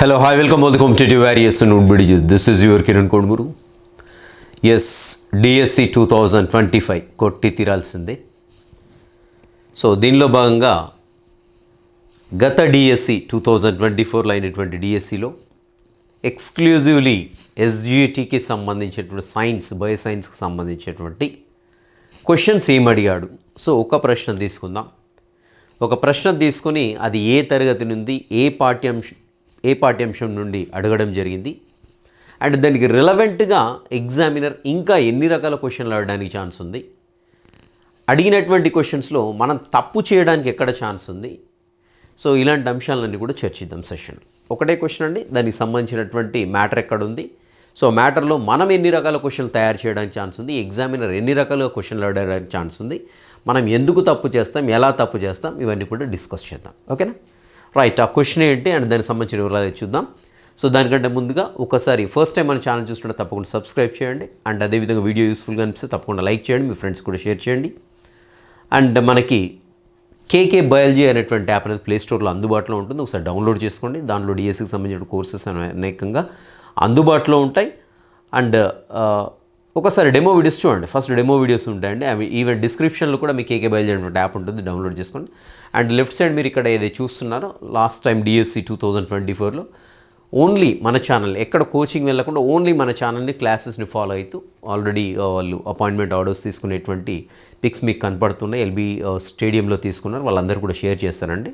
Hello hi welcome welcome the warriors నూట్ బిడిజెస్ this is your Kiran Kiran S DSC two thousand twenty five కొట్టి తీరాల్సిందే so దీనిలో భాగంగా గత DSC two thousand twenty ఫోర్లో అయినటువంటి డిఎస్సిలో ఎక్స్క్లూజివ్లీ ఎస్జిటికి సంబంధించినటువంటి సైన్స్ బయో సైన్స్కి సంబంధించినటువంటి క్వశ్చన్స్ ఏం అడిగాడు? సో ఒక ప్రశ్న తీసుకుందాం. ఒక ప్రశ్న తీసుకొని అది ఏ తరగతి నుండి ఏ పాఠ్యాంశం ఏ పాఠ్యాంశం నుండి అడగడం జరిగింది? అండ్ దానికి రిలవెంట్గా ఎగ్జామినర్ ఇంకా ఎన్ని రకాల క్వశ్చన్లు అడగడానికి ఛాన్స్ ఉంది? అడిగినటువంటి క్వశ్చన్స్లో మనం తప్పు చేయడానికి ఎక్కడ ఛాన్స్ ఉంది? సో ఇలాంటి అంశాలన్నీ కూడా చర్చిద్దాం సెషన్ ఒకటే క్వశ్చన్ అండి దానికి సంబంధించినటువంటి మ్యాటర్ ఎక్కడ ఉంది? సో మ్యాటర్లో మనం ఎన్ని రకాల క్వశ్చన్లు తయారు చేయడానికి ఛాన్స్ ఉంది? ఎగ్జామినర్ ఎన్ని రకాల క్వశ్చన్లు అడగడానికి ఛాన్స్ ఉంది? మనం ఎందుకు తప్పు చేస్తాం? ఎలా తప్పు చేస్తాం? ఇవన్నీ కూడా డిస్కస్ చేద్దాం. ఓకేనా? రైట్ ఆ క్వశ్చన్ ఏంటి అండ్ దానికి సంబంధించిన వివరాలు చూద్దాం. సో దానికంటే ముందుగా ఒకసారి ఫస్ట్ టైం మన ఛానల్ చూస్తుంటే తప్పకుండా సబ్స్క్రైబ్ చేయండి. అండ్ అదేవిధంగా వీడియో యూస్ఫుల్గా అనిపిస్తే తప్పకుండా లైక్ చేయండి. మీ ఫ్రెండ్స్ కూడా షేర్ చేయండి. అండ్ మనకి కేకే బయాలజీ అనేటువంటి యాప్ అనేది ప్లే స్టోర్లో అందుబాటులో ఉంటుంది. ఒకసారి డౌన్లోడ్ చేసుకోండి. దానిలో డిఎస్సికి సంబంధించిన కోర్సెస్ అనేకంగా అందుబాటులో ఉంటాయి. అండ్ ఒకసారి డెమో వీడియోస్ చూడండి. ఫస్ట్ డెమో వీడియోస్ ఉంటాయండి. అవి ఈవెన్ డిస్క్రిప్షన్లో కూడా మీకు కేకే బయాలజీ అనేటువంటి యాప్ ఉంటుంది. డౌన్లోడ్ చేసుకోండి. అండ్ లెఫ్ట్ సైడ్ మీరు ఇక్కడ ఏదైతే చూస్తున్నారో last time DSC two thousand twenty ఫోర్లో ఓన్లీ మన ఛానల్ ఎక్కడ కోచింగ్ వెళ్ళకుండా ఓన్లీ మన ఛానల్ని క్లాసెస్ని ఫాలో అవుతూ ఆల్రెడీ వాళ్ళు అపాయింట్మెంట్ ఆర్డర్స్ తీసుకునేటువంటి పిక్స్ మీకు కనపడుతున్నాయి. ఎల్బీ స్టేడియంలో uh, తీసుకున్నారు. వాళ్ళందరూ కూడా షేర్ చేస్తారండి.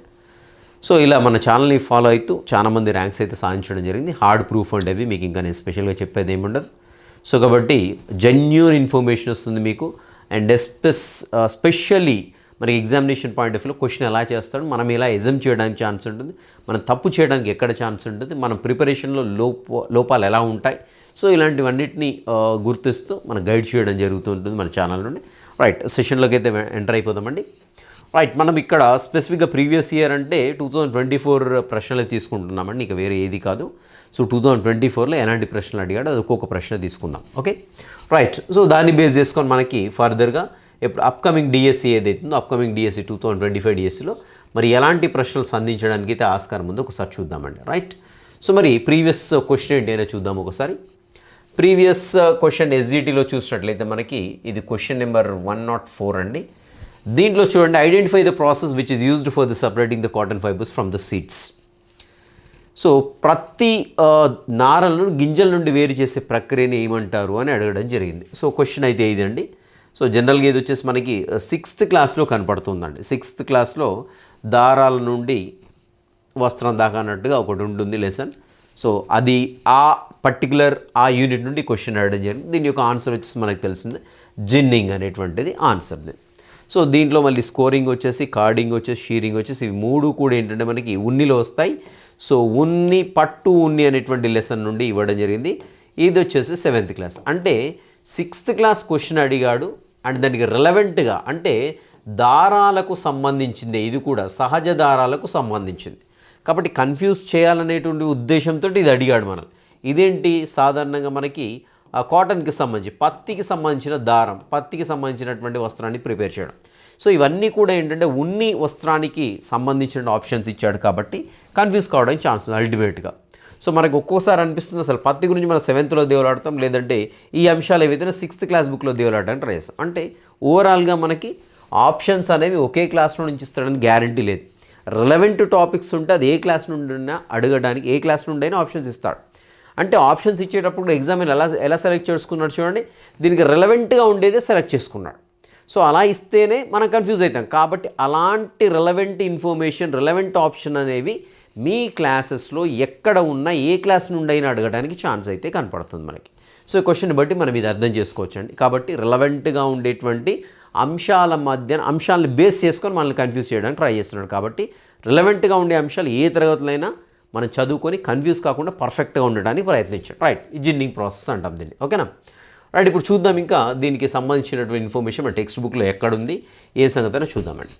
సో ఇలా మన ఛానల్ని ఫాలో అవుతూ చాలామంది ర్యాంక్స్ అయితే సాధించడం జరిగింది. హార్డ్ ప్రూఫ్ అండ్ అవి. మీకు ఇంకా నేను స్పెషల్గా చెప్పేది ఏమి ఉండదు సో కాబట్టి జెన్యున్ ఇన్ఫర్మేషన్ వస్తుంది మీకు. అండ్ ఎస్పెస్ స్పెషల్లీ మనకి ఎగ్జామినేషన్ పాయింట్ ఆఫ్ వ్యూలో క్వశ్చన్ ఎలా చేస్తాడు మనం ఎలా ఎగ్జామ్ చేయడానికి ఛాన్స్ ఉంటుంది. మనం తప్పు చేయడానికి ఎక్కడ ఛాన్స్ ఉంటుంది? మనం ప్రిపరేషన్లో లోప లోపాలు ఎలా ఉంటాయి? సో ఇలాంటివన్నిటిని uh, గుర్తిస్తూ మనం గైడ్ చేయడం జరుగుతుంటుంది మన ఛానల్ నుండి రైట్ సెషన్లోకి అయితే ఎంటర్ అయిపోదామండి. రైట్ మనం ఇక్కడ స్పెసిఫిక్గా ప్రీవియస్ ఇయర్ అంటే టూ థౌజండ్ ట్వంటీ ఫోర్ ప్రశ్నలు తీసుకుంటున్నామండి. ఇక వేరే ఏది కాదు. సో టూ థౌజండ్ ట్వంటీ ఫోర్లో ఎలాంటి ప్రశ్నలు అడిగాడో అది ఒక్కొక్క ప్రశ్న తీసుకుందాం. ఓకే రైట్ సో దాన్ని బేస్ చేసుకొని మనకి ఫర్దర్గా ఇప్పుడు అప్కమింగ్ డిఎస్సి ఏదైతుందో upcoming DSC two thousand twenty five డిఎస్సిలో మరి ఎలాంటి ప్రశ్నలు సంధించడానికి అయితే ఆస్కారం ఉందో ఒకసారి చూద్దామండి. రైట్ సో మరి ప్రీవియస్ క్వశ్చన్ ఏంటి అయినా చూద్దాం ఒకసారి. ప్రీవియస్ క్వశ్చన్ ఎస్జిటీలో చూసినట్లయితే మనకి ఇది question number one nought four అండి. దీంట్లో చూడండి identify the process which is used for the separating the cotton fibres from the seeds so ప్రతి నారలను గింజల నుండి వేరు చేసే ప్రక్రియని ఏమంటారు అని అడగడం జరిగింది. సో క్వశ్చన్ అయితే ఇదండి. సో జనరల్గా ఇది వచ్చేసి మనకి సిక్స్త్ క్లాస్లో కనపడుతుందండి. సిక్స్త్ క్లాస్లో దారాల నుండి వస్త్రం దాకా అన్నట్టుగా ఒకటి ఉంటుంది లెసన్ సో అది ఆ పర్టికులర్ ఆ యూనిట్ నుండి క్వశ్చన్ అడగడం జరిగింది. దీని యొక్క ఆన్సర్ వచ్చేసి మనకు తెలిసింది జిన్నింగ్ అనేటువంటిది ఆన్సర్ది సో దీంట్లో మళ్ళీ స్కోరింగ్ వచ్చేసి కార్డింగ్ వచ్చేసి షీరింగ్ వచ్చేసి ఇవి మూడు కూడా ఏంటంటే మనకి ఉన్నిలో వస్తాయి. సో ఉన్ని పట్టు ఉన్ని అనేటువంటి లెసన్ నుండి ఇవ్వడం జరిగింది. ఇది వచ్చేసి సెవెంత్ క్లాస్ అంటే సిక్స్త్ క్లాస్ క్వశ్చన్ అడిగాడు అండ్ దానికి రిలవెంట్గా అంటే దారాలకు సంబంధించింది ఇది కూడా సహజ దారాలకు సంబంధించింది. కాబట్టి కన్ఫ్యూజ్ చేయాలనేటువంటి ఉద్దేశంతో ఇది అడిగాడు మనం ఇదేంటి? సాధారణంగా మనకి ఆ కాటన్కి సంబంధించి పత్తికి సంబంధించిన దారం పత్తికి సంబంధించినటువంటి వస్త్రాన్ని ప్రిపేర్ చేయడం. సో ఇవన్నీ కూడా ఏంటంటే ఉన్ని వస్త్రానికి సంబంధించిన ఆప్షన్స్ ఇచ్చాడు కాబట్టి కన్ఫ్యూజ్ కావడానికి ఛాన్స్ ఉంది అల్టిమేట్గా సో మనకు ఒక్కోసారి అనిపిస్తుంది అసలు పత్తి గురించి మనం సెవెంత్లో దేవులాడతాం లేదంటే ఈ అంశాలు ఏవైతే సిక్స్త్ క్లాస్ బుక్లో దేవులాడడానికి ట్రై చేస్తాం. అంటే ఓవరాల్గా మనకి ఆప్షన్స్ అనేవి ఒకే క్లాస్లో నుంచి ఇస్తాడని గ్యారంటీ లేదు. రిలవెంట్ టాపిక్స్ ఉంటే అది ఏ క్లాస్ నుండి అయినా అడగడానికి ఏ క్లాస్ నుండి అయినా ఆప్షన్స్ ఇస్తాడు. అంటే ఆప్షన్స్ ఇచ్చేటప్పుడు ఎగ్జామ్ ఎలా ఎలా సెలెక్ట్ చేసుకున్నాడు చూడండి. దీనికి రిలవెంట్గా ఉండేదే సెలెక్ట్ చేసుకున్నాడు. సో అలా ఇస్తేనే మనం కన్ఫ్యూజ్ అవుతాం. కాబట్టి అలాంటి రిలవెంట్ ఇన్ఫర్మేషన్ రిలవెంట్ ఆప్షన్ అనేవి మీ క్లాసెస్లో ఎక్కడ ఉన్నా ఏ క్లాస్ నుండి అయినా అడగడానికి ఛాన్స్ అయితే కనపడుతుంది మనకి. సో ఈ క్వశ్చన్ బట్టి మనం ఇది అర్థం చేసుకోవచ్చండి. కాబట్టి రిలవెంట్గా ఉండేటువంటి అంశాల మధ్య అంశాలను బేస్ చేసుకొని మనల్ని కన్ఫ్యూజ్ చేయడానికి ట్రై చేస్తున్నాడు. కాబట్టి రిలవెంట్గా ఉండే అంశాలు ఏ తరగతులైనా మనం చదువుకొని కన్ఫ్యూజ్ కాకుండా పర్ఫెక్ట్గా ఉండడానికి ప్రయత్నించాడు. రైట్ ఈ జిన్నింగ్ ప్రాసెస్ అంటాం దీన్ని. ఓకేనా? రైట్ ఇప్పుడు చూద్దాం ఇంకా దీనికి సంబంధించినటువంటి ఇన్ఫర్మేషన్ మన టెక్స్ట్ బుక్లో ఎక్కడుంది ఏ సంగతి చూద్దామండి.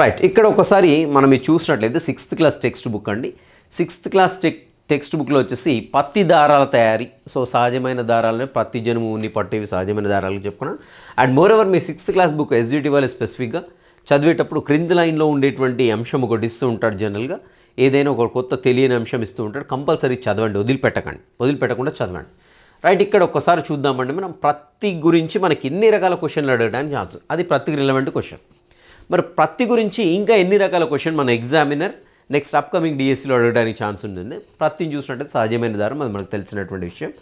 రైట్ ఇక్కడ ఒకసారి మనం ఇది చూసినట్లయితే సిక్స్త్ క్లాస్ టెక్స్ట్ బుక్ అండి. సిక్స్త్ క్లాస్ టెక్ టెక్స్ట్ బుక్లో వచ్చేసి పత్తి దారాల తయారీ. సో సహజమైన దారాలని పత్తి జనుము ఉన్ని పట్టేవి సహజమైన దారాలు చెప్పుకున్నాను అండ్ మోర్ ఎవర్ మీ సిక్స్త్ క్లాస్ బుక్ ఎస్జిటి వాళ్ళు స్పెసిఫిక్గా చదివేటప్పుడు క్రింది లైన్లో ఉండేటువంటి అంశం ఒకటి ఇస్తూ ఉంటాడు జనరల్గా ఏదైనా ఒక కొత్త తెలియని అంశం ఇస్తూ ఉంటాడు కంపల్సరీ చదవండి వదిలిపెట్టకండి వదిలిపెట్టకుండా చదవండి. రైట్ ఇక్కడ ఒక్కసారి చూద్దామండి మనం ప్రతి గురించి మనకి ఎన్ని రకాల క్వశ్చన్లు అడగడానికి ఛాన్స్ అది ప్రతి రిలవెంట్ క్వశ్చన్ మరి ప్రతి గురించి ఇంకా ఎన్ని రకాల క్వశ్చన్ మన ఎగ్జామినర్ నెక్స్ట్ అప్కమింగ్ డిఎస్సిలో అడగడానికి ఛాన్స్ ఉంటుంది. ప్రతిని చూసినట్లయితే సహజమైన దారం అది మనకు తెలిసినటువంటి విషయం.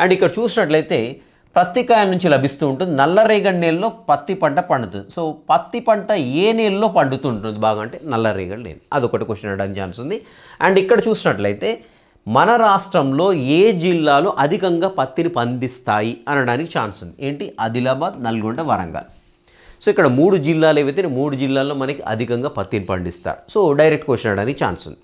అండ్ ఇక్కడ చూసినట్లయితే పత్తి కాయ నుంచి లభిస్తూ ఉంటుంది. నల్లరేగడి నేలలో పత్తి పంట పండుతుంది. సో పత్తి పంట ఏ నేలలో పండుతుంటుంది బాగా అంటే నల్లరేగడి నేల. అదొకటి క్వశ్చన్ అడగడానికి ఛాన్స్ ఉంది. అండ్ ఇక్కడ చూసినట్లయితే మన రాష్ట్రంలో ఏ జిల్లాలు అధికంగా పత్తిని పండిస్తాయి అనడానికి ఛాన్స్ ఉంది. ఏంటి? ఆదిలాబాద్ నల్గొండ వరంగల్. సో ఇక్కడ మూడు జిల్లాలు ఏవైతే మూడు జిల్లాల్లో మనకి అధికంగా పత్తిని పండిస్తారు. సో డైరెక్ట్ క్వశ్చన్ అడగడానికి ఛాన్స్ ఉంది.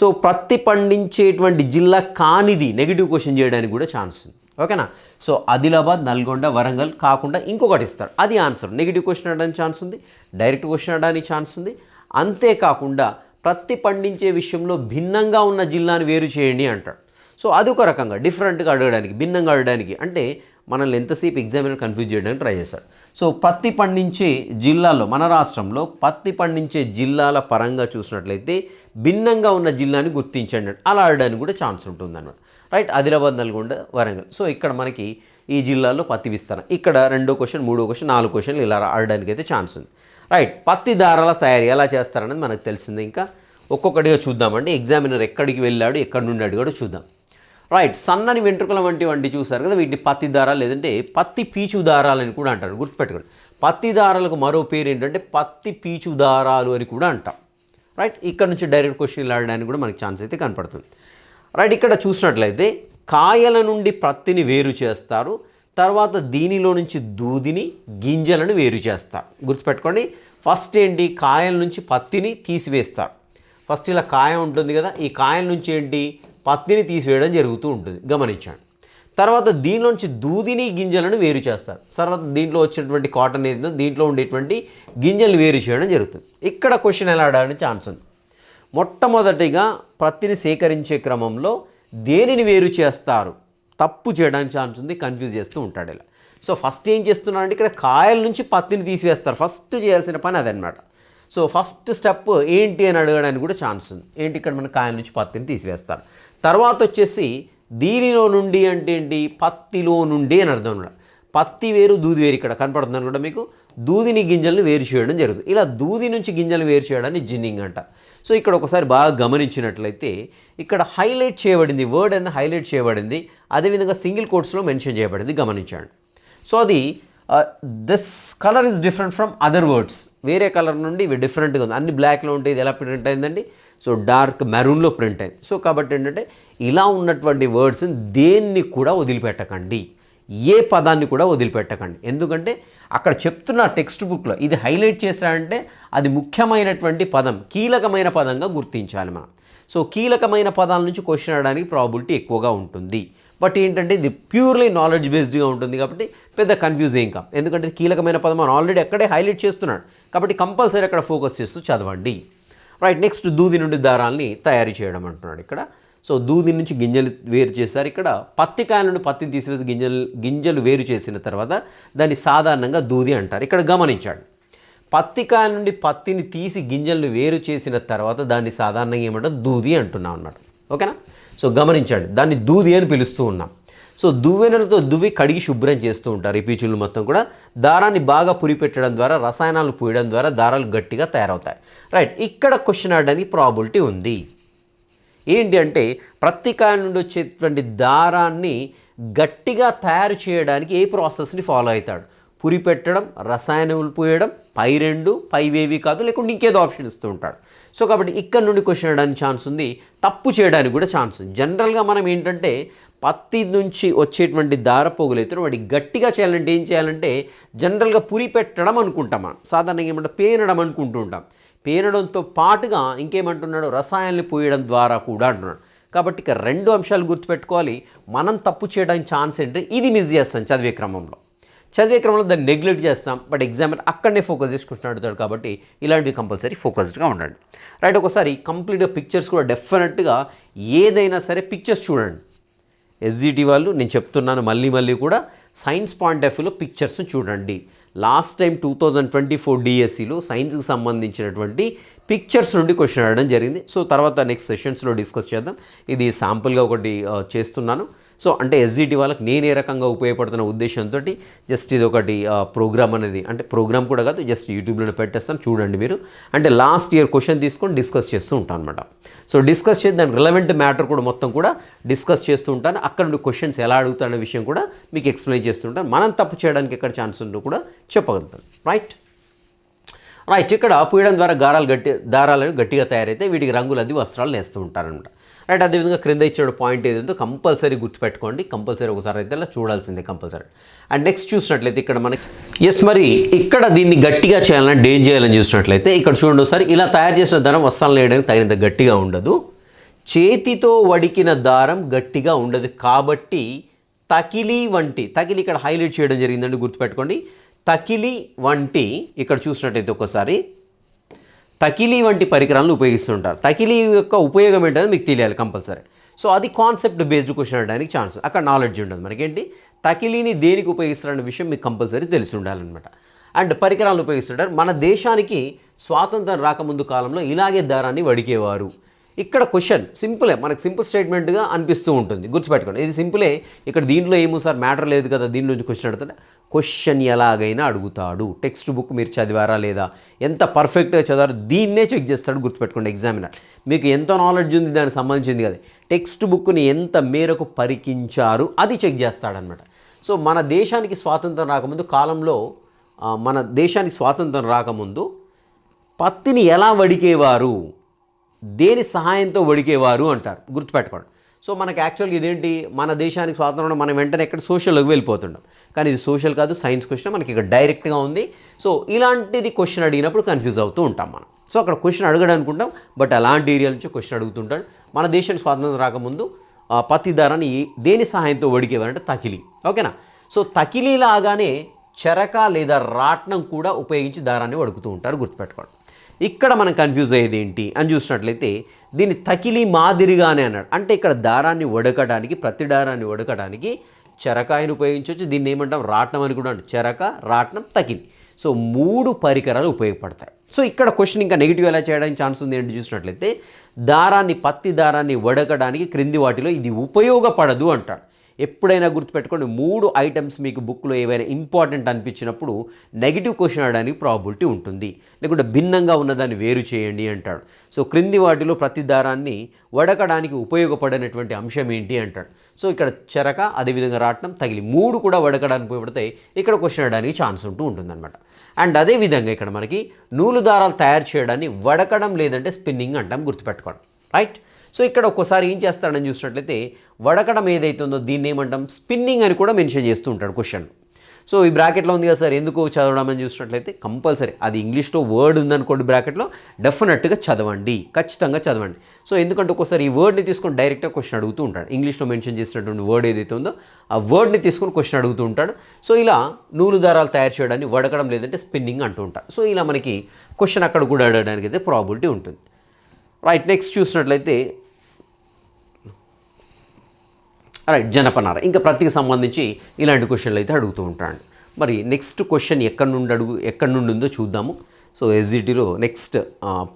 సో పత్తి పండించేటువంటి జిల్లా కానిది నెగిటివ్ క్వశ్చన్ చేయడానికి కూడా ఛాన్స్ ఉంది. ఓకేనా? సో ఆదిలాబాద్ నల్గొండ వరంగల్ కాకుండా ఇంకొకటి ఇస్తారు. అది ఆన్సర్. నెగిటివ్ క్వశ్చన్ అడడానికి ఛాన్స్ ఉంది. డైరెక్ట్ క్వశ్చన్ అడడానికి ఛాన్స్ ఉంది. అంతేకాకుండా పత్తి పండించే విషయంలో భిన్నంగా ఉన్న జిల్లాని వేరు చేయండి అంటాడు. సో అది ఒక రకంగా డిఫరెంట్గా అడగడానికి భిన్నంగా అడగడానికి. అంటే మనల్ని ఎంతసేపు ఎగ్జామినర్ కన్ఫ్యూజ్ చేయడానికి ట్రై చేస్తాడు సో పత్తి పండించే జిల్లాల్లో మన రాష్ట్రంలో పత్తి పండించే జిల్లాల పరంగా చూసినట్లయితే భిన్నంగా ఉన్న జిల్లాని గుర్తించండి. అలా ఆడడానికి కూడా ఛాన్స్ ఉంటుంది అన్నమాట రైట్? ఆదిలాబాద్ నల్గొండ వరంగల్. సో ఇక్కడ మనకి ఈ జిల్లాలో పత్తి విస్తరణ. ఇక్కడ రెండో క్వశ్చన్ మూడో క్వశ్చన్ నాలుగు క్వశ్చన్లు ఇలా ఆడడానికి అయితే ఛాన్స్ ఉంది. రైట్? పత్తి దారాల తయారీ ఎలా చేస్తారనేది మనకు తెలిసింది ఇంకా. ఒక్కొక్కటిగా చూద్దామండి. ఎగ్జామినర్ ఎక్కడికి వెళ్ళాడు ఎక్కడ నుండి అడిగాడు చూద్దాం. రైట్? సన్నని వెంట్రుకల వంటి వంటి చూసారు కదా వీటిని పత్తి దారాలు లేదంటే పత్తి పీచు దారాలు అని కూడా అంటారు. గుర్తుపెట్టుకోండి. పత్తి దారాలకు మరో పేరు ఏంటంటే పత్తి పీచు దారాలు అని కూడా అంటాం. రైట్? ఇక్కడ నుంచి డైరెక్ట్ క్వశ్చన్లు ఆడడానికి కూడా మనకి ఛాన్స్ అయితే కనపడుతుంది. రైట్ ఇక్కడ చూసినట్లయితే కాయల నుండి పత్తిని వేరు చేస్తారు తర్వాత దీనిలో నుంచి దూదిని గింజలను వేరు చేస్తారు. గుర్తుపెట్టుకోండి ఫస్ట్ ఏంటి కాయల నుంచి పత్తిని తీసివేస్తారు. ఫస్ట్ ఇలా కాయ ఉంటుంది కదా ఈ కాయల నుంచి ఏంటి పత్తిని తీసివేయడం జరుగుతూ ఉంటుంది. గమనించండి. తర్వాత దీనిలోంచి దూదిని గింజలను వేరు చేస్తారు. తర్వాత దీంట్లో వచ్చినటువంటి కాటన్ ఏదో దీంట్లో ఉండేటువంటి గింజలు వేరు చేయడం జరుగుతుంది. ఇక్కడ క్వశ్చన్ ఎలా అడగడానికి ఛాన్స్ ఉంది? మొట్టమొదటిగా పత్తిని సేకరించే క్రమంలో దేనిని వేరు చేస్తారు? తప్పు చేయడానికి ఛాన్స్ ఉంది కన్ఫ్యూజ్ చేస్తూ ఉంటాడు ఇలా. సో ఫస్ట్ ఏం చేస్తున్నారంటే ఇక్కడ కాయల నుంచి పత్తిని తీసివేస్తారు. ఫస్ట్ చేయాల్సిన పని అదనమాట సో ఫస్ట్ స్టెప్ ఏంటి అని అడగడానికి కూడా ఛాన్స్ ఉంది. ఏంటి ఇక్కడ మన కాయల నుంచి పత్తిని తీసివేస్తారు? తర్వాత వచ్చేసి దీనిలో నుండి అంటే ఏంటి? పత్తిలో నుండి అని అర్థం అనమాట పత్తి వేరు దూది వేరు ఇక్కడ కనపడుతుంది అనుకుంటా మీకు. దూదిని గింజలను వేరు చేయడం జరుగుతుంది. ఇలా దూది నుంచి గింజలు వేరు చేయడాన్ని జిన్నింగ్ అంట. సో ఇక్కడ ఒకసారి బాగా గమనించినట్లయితే ఇక్కడ హైలైట్ చేయబడింది వర్డ్ అనేది హైలైట్ చేయబడింది. అదేవిధంగా సింగిల్ కోట్స్లో మెన్షన్ చేయబడింది గమనించండి. సో అది this colour is different from other words వేరే కలర్ నుండి ఇవి డిఫరెంట్గా ఉంది. అన్ని బ్లాక్లో ఉంటే ఇది ఎలా ప్రింట్ అయిందండి? సో డార్క్ మెరూన్లో ప్రింట్ అయింది. సో కాబట్టి ఏంటంటే ఇలా ఉన్నటువంటి వర్డ్స్ని దేన్ని కూడా వదిలిపెట్టకండి. ఏ పదాన్ని కూడా వదిలిపెట్టకండి. ఎందుకంటే అక్కడ చెప్తున్న టెక్స్ట్ బుక్లో ఇది హైలైట్ చేశారంటే అది ముఖ్యమైనటువంటి పదం కీలకమైన పదంగా గుర్తించాలి మనం. సో కీలకమైన పదాల నుంచి క్వశ్చన్ అడడానికి ప్రాబిలిటీ ఎక్కువగా ఉంటుంది. బట్ ఏంటంటే ఇది ప్యూర్లీ నాలెడ్జ్ బేస్డ్గా ఉంటుంది కాబట్టి పెద్ద కన్ఫ్యూజ్ ఏం కాం ఎందుకంటే కీలకమైన పదం మనం ఆల్రెడీ అక్కడే హైలైట్ చేస్తున్నాడు. కాబట్టి కంపల్సరీ అక్కడ ఫోకస్ చేస్తూ చదవండి. రైట్ నెక్స్ట్ దూది నుండి దారాల్ని తయారు చేయడం అంటున్నాడు ఇక్కడ. సో దూది నుంచి గింజలు వేరు చేశారు. ఇక్కడ పత్తి కాయ నుండి పత్తిని తీసివేసి గింజలు గింజలు వేరు చేసిన తర్వాత దాన్ని సాధారణంగా దూది అంటారు. ఇక్కడ గమనించాడు. పత్తి కాయల నుండి పత్తిని తీసి గింజలను వేరు చేసిన తర్వాత దాన్ని సాధారణంగా ఏమంటారు? దూది అంటున్నాం అన్నాడు ఓకేనా? సో గమనించండి. దాన్ని దూది అని పిలుస్తూ ఉన్నాం. సో దువ్వెనలతో దువ్వి కడిగి శుభ్రం చేస్తూ ఉంటారు ఈ పీచులు మొత్తం కూడా. దారాన్ని బాగా పురిపెట్టడం ద్వారా రసాయనాలు పూయడం ద్వారా దారాలు గట్టిగా తయారవుతాయి. రైట్. ఇక్కడ క్వశ్చన్ ఆడడానికి ప్రాబిలిటీ ఉంది. ఏంటి అంటే ప్రతి నుండి వచ్చేటువంటి దారాన్ని గట్టిగా తయారు చేయడానికి ఏ ప్రాసెస్ని ఫాలో అవుతాడు? పురి పెట్టడం రసాయనములు పోయడం పై రెండు పైవేవి కాదు లేకుంటే ఇంకేదో ఆప్షన్ ఇస్తూ ఉంటాడు. సో కాబట్టి ఇక్కడ నుండి క్వశ్చన్ అయ్యడానికి ఛాన్స్ ఉంది తప్పు చేయడానికి కూడా ఛాన్స్ ఉంది. జనరల్గా మనం ఏంటంటే పత్తి నుంచి వచ్చేటువంటి దారపోగులు అయితే వాటి గట్టిగా చేయాలంటే ఏం చేయాలంటే జనరల్గా పురి పెట్టడం అనుకుంటాం మనం. సాధారణంగా ఏమంటే పేనడం అనుకుంటూ ఉంటాం. పేరడంతో పాటుగా ఇంకేమంటున్నాడు? రసాయనాలు పోయడం ద్వారా కూడా అంటున్నాడు. కాబట్టి ఇక రెండు అంశాలు గుర్తుపెట్టుకోవాలి. మనం తప్పు చేయడానికి ఛాన్స్ ఏంటి ఇది మిస్ చేస్తాం చదివే క్రమంలో. చదివే క్రమంలో దాన్ని నెగ్లెక్ట్ చేస్తాం. బట్ ఎగ్జామినర్ అక్కడనే ఫోకస్ చేసుకుంటున్నాడు కాబట్టి ఇలాంటివి కంపల్సరీ ఫోకస్డ్గా ఉండండి. రైట్ ఒకసారి కంప్లీట్గా పిక్చర్స్ కూడా డెఫినెట్గా ఏదైనా సరే పిక్చర్స్ చూడండి. ఎస్జిటి వాళ్ళు నేను చెప్తున్నాను మళ్ళీ మళ్ళీ కూడా సైన్స్ పాయింట్ ఆఫ్ వ్యూలో పిక్చర్స్ చూడండి. Last time two thousand twenty four డిఎస్సిలో సైన్స్కి సంబంధించినటువంటి పిక్చర్స్ నుండి క్వశ్చన్ అడగడం జరిగింది. సో తర్వాత నెక్స్ట్ సెషన్స్లో డిస్కస్ చేద్దాం. ఇది శాంపుల్గా ఒకటి చేస్తున్నాను. సో అంటే ఎస్జిటి వాళ్ళకి నేను ఏ రకంగా ఉపయోగపడుతున్న ఉద్దేశంతో జస్ట్ ఇది ఒకటి ప్రోగ్రామ్ అనేది. అంటే ప్రోగ్రామ్ కూడా కాదు జస్ట్ యూట్యూబ్లో పెట్టేస్తాను చూడండి మీరు. అంటే లాస్ట్ ఇయర్ క్వశ్చన్ తీసుకొని డిస్కస్ చేస్తూ ఉంటాను అనమాట సో డిస్కస్ చేసి దాని రిలవెంట్ మ్యాటర్ కూడా మొత్తం కూడా డిస్కస్ చేస్తూ ఉంటాను. అక్కడ నుండి క్వశ్చన్స్ ఎలా అడుగుతారనే విషయం కూడా మీకు ఎక్స్ప్లెయిన్ చేస్తుంటాను మనం తప్పు చేయడానికి ఎక్కడ ఛాన్స్ ఉందో కూడా చెప్పగలుగుతాను. రైట్ రైట్ ఇక్కడ పూయడం ద్వారా గారాలు గట్టి దారాలను గట్టిగా తయారైతే వీటికి రంగులు అది వస్త్రాలు నేస్తూ ఉంటారనమాట రైట్ అదేవిధంగా క్రింద ఇచ్చిన పాయింట్ ఏదంటే కంపల్సరీ గుర్తుపెట్టుకోండి. కంపల్సరీ ఒకసారి అయితే అలా చూడాల్సిందే కంపల్సరీ అండ్ నెక్స్ట్ చూసినట్లయితే ఇక్కడ మనకి ఎస్ మరి ఇక్కడ దీన్ని గట్టిగా చేయాలని డేంజ్ చేయాలని చూసినట్లయితే ఇక్కడ చూడండి ఒకసారి ఇలా తయారు చేసిన దారం వస్త్రాలు వేయడానికి తగినంత గట్టిగా ఉండదు. చేతితో వడికిన దారం గట్టిగా ఉండదు కాబట్టి తకిలి వంటి తకిలి ఇక్కడ హైలైట్ చేయడం జరిగిందండి గుర్తుపెట్టుకోండి. తకిలి వంటి ఇక్కడ చూసినట్టయితే ఒకసారి తకిలి వంటి పరికరాలను ఉపయోగిస్తుంటారు. తకిలి యొక్క ఉపయోగం ఏంటనేది మీకు తెలియాలి కంపల్సరీ. సో అది కాన్సెప్ట్ బేస్డ్ క్వశ్చన్ అడడానికి ఛాన్స్ అక్కడ నాలెడ్జ్ ఉండదు మనకేంటి? తకిలీని దేనికి ఉపయోగిస్తారనే విషయం మీకు కంపల్సరీ తెలిసి ఉండాలన్నమాట. అండ్ పరికరాలను ఉపయోగిస్తుంటారు. మన దేశానికి స్వాతంత్రం రాకముందు కాలంలో ఇలాగే దారాన్ని వడికేవారు. ఇక్కడ క్వశ్చన్ సింపులే మనకు సింపుల్ స్టేట్మెంట్గా అనిపిస్తూ ఉంటుంది. గుర్తుపెట్టుకోండి ఇది సింపులే. ఇక్కడ దీంట్లో ఏమో సార్ మ్యాటర్ లేదు కదా దీని నుంచి క్వశ్చన్ అడుగుతాడు క్వశ్చన్ ఎలాగైనా అడుగుతాడు. టెక్స్ట్ బుక్ మీరు చదివారా లేదా? ఎంత పర్ఫెక్ట్గా చదివారు? దీన్నే చెక్ చేస్తాడు గుర్తుపెట్టుకోండి ఎగ్జామినర్. మీకు ఎంత నాలెడ్జ్ ఉంది దానికి సంబంధించింది కదా. టెక్స్ట్ బుక్ని ఎంత మేరకు పరికించారు అది చెక్ చేస్తాడనమాట సో మన దేశానికి స్వాతంత్రం రాకముందు కాలంలో మన దేశానికి స్వాతంత్రం రాకముందు పత్తిని ఎలా వడికేవారు? దేని సహాయంతో వడికేవారు అంటారు. గుర్తుపెట్టుకోండి. సో మనకి యాక్చువల్గా ఇదేంటి? మన దేశానికి స్వాతంత్రం మనం వెంటనే ఎక్కడ సోషల్లోకి వెళ్ళిపోతుంటాం. కానీ ఇది సోషల్ కాదు సైన్స్ క్వశ్చన్ మనకి ఇక్కడ డైరెక్ట్గా ఉంది. సో ఇలాంటిది క్వశ్చన్ అడిగినప్పుడు కన్ఫ్యూజ్ అవుతూ ఉంటాం మనం. సో అక్కడ క్వశ్చన్ అడగడం అనుకుంటాం బట్ అలాంటి ఏరియా నుంచి క్వశ్చన్ అడుగుతుంటాడు. మన దేశానికి స్వాతంత్రం రాకముందు పత్తిదారాన్ని పత్తి దారాన్ని దేని సహాయంతో వడికేవారంటే తకిలి. ఓకేనా? సో తకిలి లాగానే చెరక లేదా రాట్నం కూడా ఉపయోగించి దారాన్ని వడుకుతూ ఉంటారు గుర్తుపెట్టుకోండి. ఇక్కడ మనం కన్ఫ్యూజ్ అయ్యేది ఏంటి? అని చూసినట్లయితే దీన్ని తకిలి మాదిరిగానే అన్నాడు. అంటే ఇక్కడ దారాన్ని వడకడానికి ప్రతి దారాన్ని వడకడానికి చెరకాయను ఉపయోగించవచ్చు దీన్ని ఏమంటాం? రాట్నం అని కూడా అంటాం చెరక రాట్నం తకిలి. సో మూడు పరికరాలు ఉపయోగపడతాయి. సో ఇక్కడ క్వశ్చన్ ఇంకా నెగిటివ్ ఎలా చేయడానికి ఛాన్స్ ఉంది ఏంటి చూసినట్లయితే దారాన్ని పత్తి దారాన్ని వడకడానికి క్రింది వాటిలో ఇది ఉపయోగపడదు అంటాడు. ఎప్పుడైనా గుర్తుపెట్టుకోండి మూడు ఐటమ్స్ మీకు బుక్లో ఏవైనా ఇంపార్టెంట్ అనిపించినప్పుడు నెగిటివ్ క్వశ్చన్ అడడానికి ప్రాబిలిటీ ఉంటుంది. లేకుంటే భిన్నంగా ఉన్నదాన్ని వేరు చేయండి అంటాడు. సో క్రింది వాటిలో ప్రతి దారాన్ని వడకడానికి ఉపయోగపడినటువంటి అంశం ఏంటి అంటాడు. సో ఇక్కడ చెరక అదేవిధంగా రాట్నం తగిలి మూడు కూడా వడకడానికి ఉపయోగపడతాయి. ఇక్కడ క్వశ్చన్ అడడానికి ఛాన్స్ ఉంటూ ఉంటుందన్నమాట. అండ్ అదేవిధంగా ఇక్కడ మనకి నూలు దారాలు తయారు చేయడాన్ని వడకడం లేదంటే స్పిన్నింగ్ అంటాం గుర్తుపెట్టుకోండి. రైట్? సో ఇక్కడ ఒక్కోసారి ఏం చేస్తాడని చూసినట్లయితే వడకడం ఏదైతుందో దీన్ని ఏమంటాం? స్పిన్నింగ్ అని కూడా మెన్షన్ చేస్తూ ఉంటాడు క్వశ్చన్ సో ఈ బ్రాకెట్లో ఉంది కదా సార్ ఎందుకు చదవడం అని చూసినట్లయితే కంపల్సరీ. అది ఇంగ్లీష్లో వర్డ్ ఉందనుకోండి బ్రాకెట్లో డెఫినెట్గా చదవండి. ఖచ్చితంగా చదవండి. సో ఎందుకంటే ఒక్కోసారి ఈ వర్డ్ని తీసుకొని డైరెక్ట్గా క్వశ్చన్ అడుగుతూ ఉంటాడు. ఇంగ్లీష్లో మెన్షన్ చేసినటువంటి వర్డ్ ఏదైతే ఉందో ఆ వర్డ్ని తీసుకొని క్వశ్చన్ అడుగుతూ ఉంటాడు. సో ఇలా నూలు దారాలు తయారు చేయడాన్ని వడకడం లేదంటే స్పిన్నింగ్ అంటూ ఉంటారు సో ఇలా మనకి క్వశ్చన్ అక్కడ కూడా అడగడానికి అయితే ప్రాబిలిటీ ఉంటుంది. రైట్ నెక్స్ట్ చూసినట్లయితే రైట్ జనపనార. ఇంకా ప్రతికి సంబంధించి ఇలాంటి క్వశ్చన్లు అయితే అడుగుతూ ఉంటాడు. మరి నెక్స్ట్ క్వశ్చన్ ఎక్కడి నుండి అడుగు ఎక్కడి నుండి ఉందో చూద్దాము. So ఎస్జిటిలో next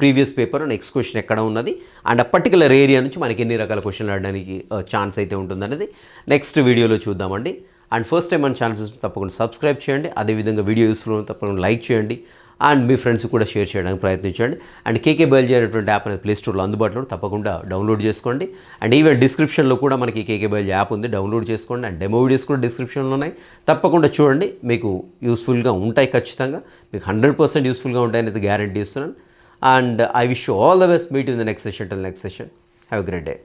previous paper next question ఎక్కడ ఉన్నది? అండ్ ఆ పర్టికులర్ ఏరియా నుంచి మనకి ఎన్ని రకాల క్వశ్చన్లు ఆడడానికి ఛాన్స్ అయితే ఉంటుందనేది నెక్స్ట్ వీడియోలో చూద్దామండి. అండ్ ఫస్ట్ టైం మన ఛానల్స్ తప్పకుండా సబ్స్క్రైబ్ చేయండి. అదేవిధంగా వీడియో యూస్ఫుల్ తప్పకుండా లైక్ చేయండి. అండ్ మీ ఫ్రెండ్స్ కూడా షేర్ చేయడానికి ప్రయత్నించండి. అండ్ కేకే బయలుజీ అనేటువంటి యాప్ అనేది ప్లేస్టోర్లో అందుబాటులో తప్పకుండా డౌన్లోడ్ చేసుకోండి. అండ్ ఈవెన్ డిస్క్రిప్షన్లో కూడా మనకి కేకే బయలుజీ యాప్ ఉంది. డౌన్లోడ్ చేసుకోండి. అండ్ డెమో వీడియోస్ కూడా డిస్క్రిప్షన్లో ఉన్నాయి. తప్పకుండా చూడండి. మీకు యూస్ఫుల్గా ఉంటాయి ఖచ్చితంగా. మీకు హండ్రెడ్ పర్సెంట్ యూస్ఫుల్గా ఉంటాయని అయితే గ్యారంటీ ఇస్తున్నాను. And I wish all the best meet in the next session till next session have great day